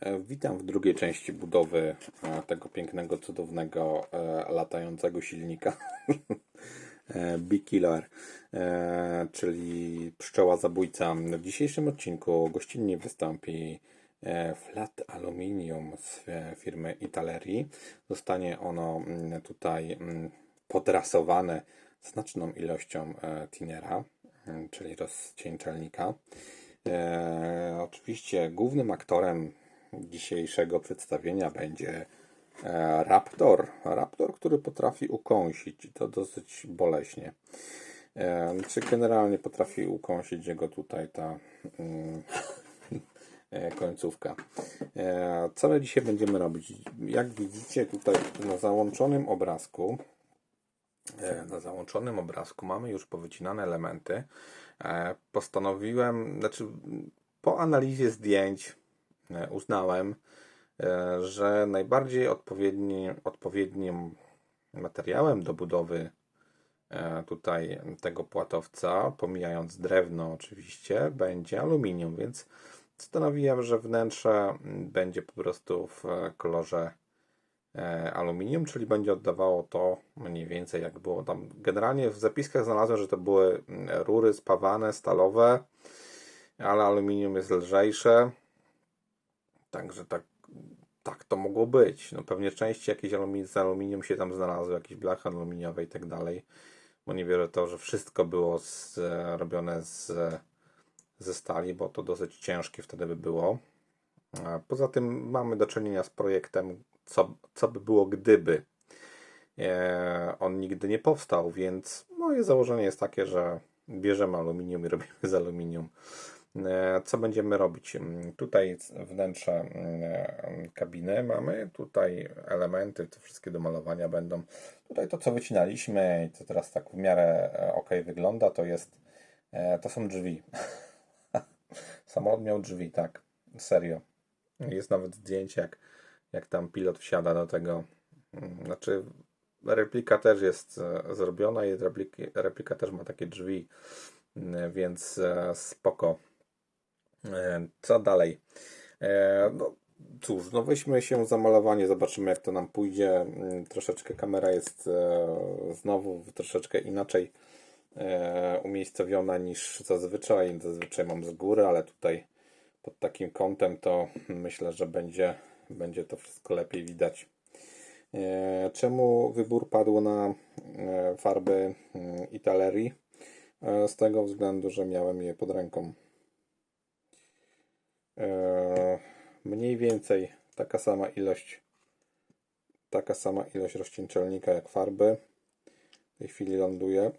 E, Witam w drugiej części budowy e, tego pięknego, cudownego, e, latającego silnika Bee Killer, e, czyli pszczoła zabójca. W dzisiejszym odcinku gościnnie wystąpi Flat Aluminium z firmy Italerii. Zostanie ono mm, tutaj mm, podrasowane znaczną ilością tinera, mm, czyli rozcieńczalnika. Oczywiście głównym aktorem dzisiejszego przedstawienia będzie e, Raptor. Raptor, który potrafi ukąsić i to dosyć boleśnie. E, czy generalnie potrafi ukąsić jego tutaj ta mm, e, końcówka. Co my dzisiaj będziemy robić? Jak widzicie tutaj na załączonym obrazku na załączonym obrazku mamy już powycinane elementy. Postanowiłem, znaczy po analizie zdjęć uznałem, e, że najbardziej odpowiedni, odpowiednim materiałem do budowy e, tutaj tego płatowca, pomijając drewno oczywiście, będzie aluminium, więc stanowiłem, że wnętrze będzie po prostu w e, kolorze e, aluminium, czyli będzie oddawało to mniej więcej jak było tam. Generalnie w zapiskach znalazłem, że to były rury spawane, stalowe, ale aluminium jest lżejsze. Także tak, tak to mogło być. No pewnie części jakieś aluminium, z aluminium się tam znalazły, jakieś blachy aluminiowe i tak dalej. Bo nie wierzę to, że wszystko było z, robione z, ze stali, bo to dosyć ciężkie wtedy by było. Poza tym mamy do czynienia z projektem, co, co by było gdyby e, on nigdy nie powstał, więc moje założenie jest takie, że bierzemy aluminium i robimy z aluminium. E, Co będziemy robić? Mm, Tutaj wnętrze mm, kabiny mamy, tutaj elementy, to wszystkie do malowania będą. Tutaj to, co wycinaliśmy i to teraz tak w miarę ok wygląda, to jest, e, to są drzwi. Samolot miał drzwi, tak, serio. Jest nawet zdjęcie, jak, jak tam pilot wsiada do tego. Mm, Znaczy, replika też jest e, zrobiona i repliki, replika też ma takie drzwi, mm, więc e, spoko. E, Co dalej? E, No cóż, no weźmy się za malowanie, zobaczymy jak to nam pójdzie. Mm, Troszeczkę kamera jest e, znowu troszeczkę inaczej umiejscowiona niż zazwyczaj. Zazwyczaj mam z góry, ale tutaj pod takim kątem to myślę, że będzie, będzie to wszystko lepiej widać. Czemu wybór padł na farby mm, Italerii? Z tego względu, że miałem je pod ręką. E, Mniej więcej taka sama ilość taka sama ilość rozcieńczalnika jak farby. W tej chwili ląduje.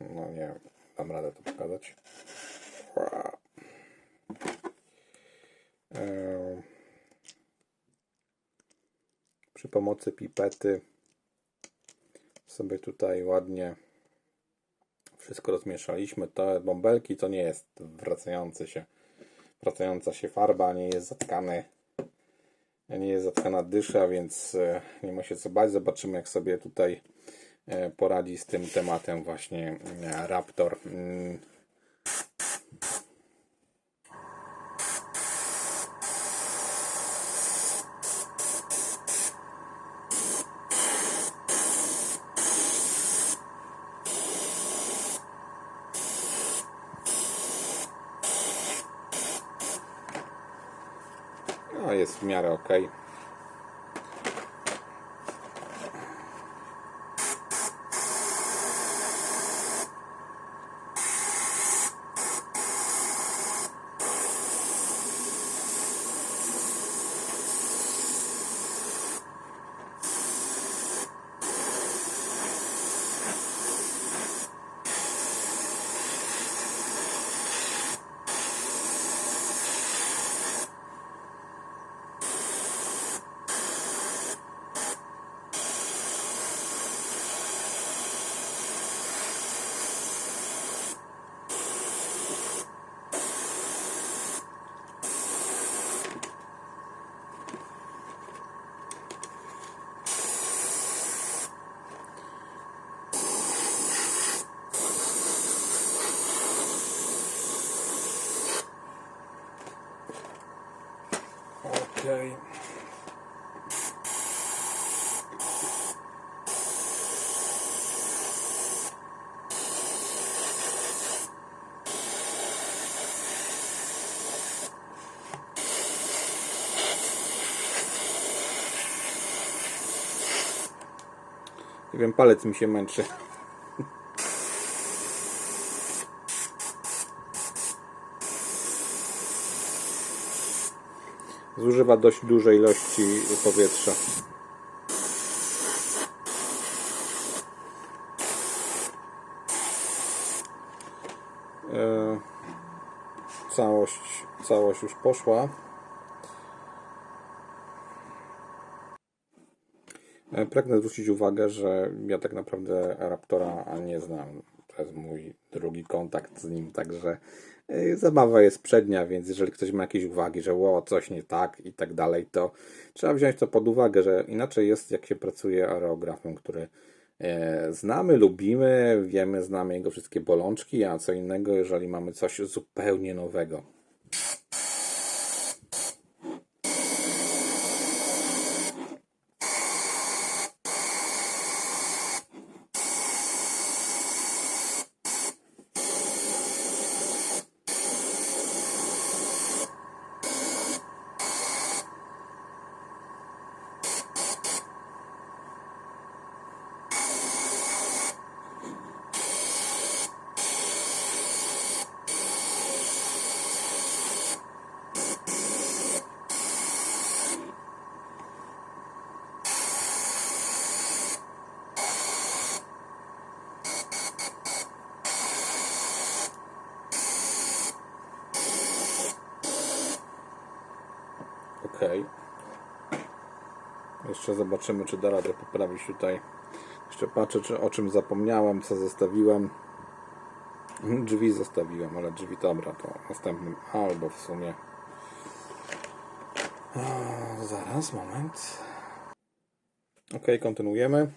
No nie dam radę to pokazać. E, Przy pomocy pipety sobie tutaj ładnie wszystko rozmieszaliśmy. Te bąbelki to nie jest wracający się wracająca się farba, nie jest zatkany nie jest zatkana dysza, więc e, nie ma się co bać. Zobaczymy jak sobie tutaj e, poradzi z tym tematem właśnie e, Raptor. Jest w miarę ok. Okej. Nie wiem, palec mi się męczy. Zużywa dość dużej ilości powietrza. E, Całość, całość już poszła. E, Pragnę zwrócić uwagę, że ja tak naprawdę Raptora nie znam. To jest mój drugi kontakt z nim, także e, zabawa jest przednia, więc jeżeli ktoś ma jakieś uwagi, że o, coś nie tak i tak dalej, to trzeba wziąć to pod uwagę, że inaczej jest jak się pracuje aerografem, który e, znamy, lubimy, wiemy, znamy jego wszystkie bolączki, a co innego, jeżeli mamy coś zupełnie nowego. Ok. Jeszcze zobaczymy, czy da radę poprawić tutaj. Jeszcze patrzę, czy o czym zapomniałem, co zostawiłem. Drzwi zostawiłem, ale drzwi dobra, to następnym albo w sumie. A, zaraz, moment. Ok, kontynuujemy.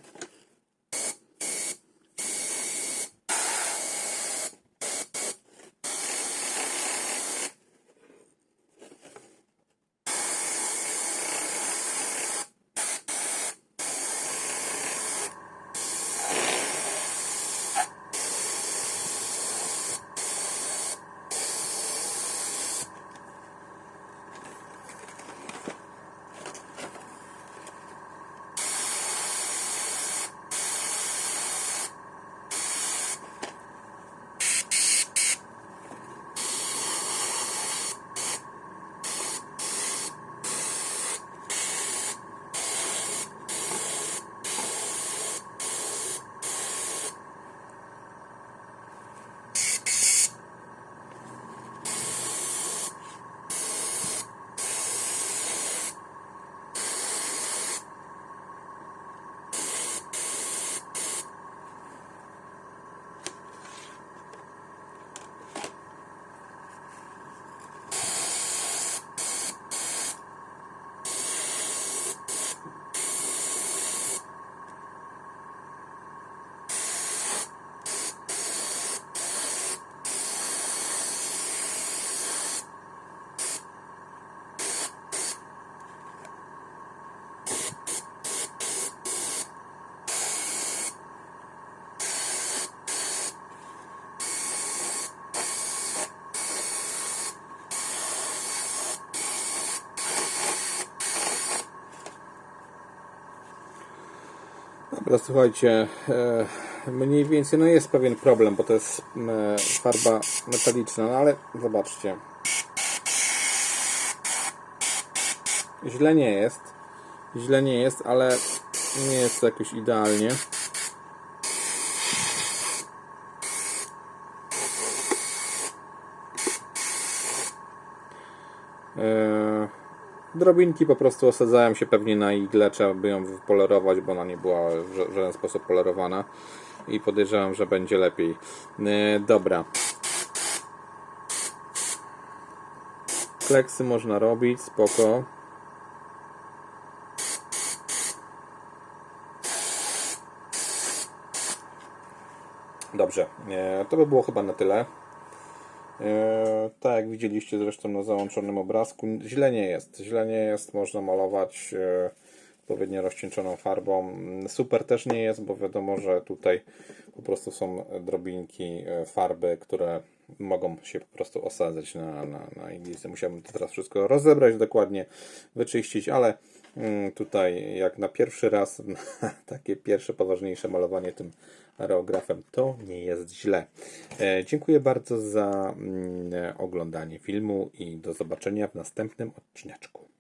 Dobra, słuchajcie, e, mniej więcej, no jest pewien problem, bo to jest farba metaliczna, no ale zobaczcie. Źle nie jest, źle nie jest, ale nie jest to jakoś idealnie. E, Drobinki po prostu osadzają się pewnie na igle, trzeba by ją wypolerować, bo ona nie była w żaden sposób polerowana i podejrzewam, że będzie lepiej. E, dobra. Kleksy można robić, spoko. Dobrze, e, to by było chyba na tyle. E, tak jak widzieliście zresztą na załączonym obrazku, źle nie jest. Źle nie jest, można malować e, odpowiednio rozcieńczoną farbą. Super też nie jest, bo wiadomo, że tutaj po prostu są drobinki e, farby, które mogą się po prostu osadzać na, na, na iglicy. Musiałbym to teraz wszystko rozebrać dokładnie, wyczyścić, ale mm, tutaj jak na pierwszy raz takie pierwsze poważniejsze malowanie tym aerografem to nie jest źle. E, dziękuję bardzo za mm, oglądanie filmu i do zobaczenia w następnym odcineczku.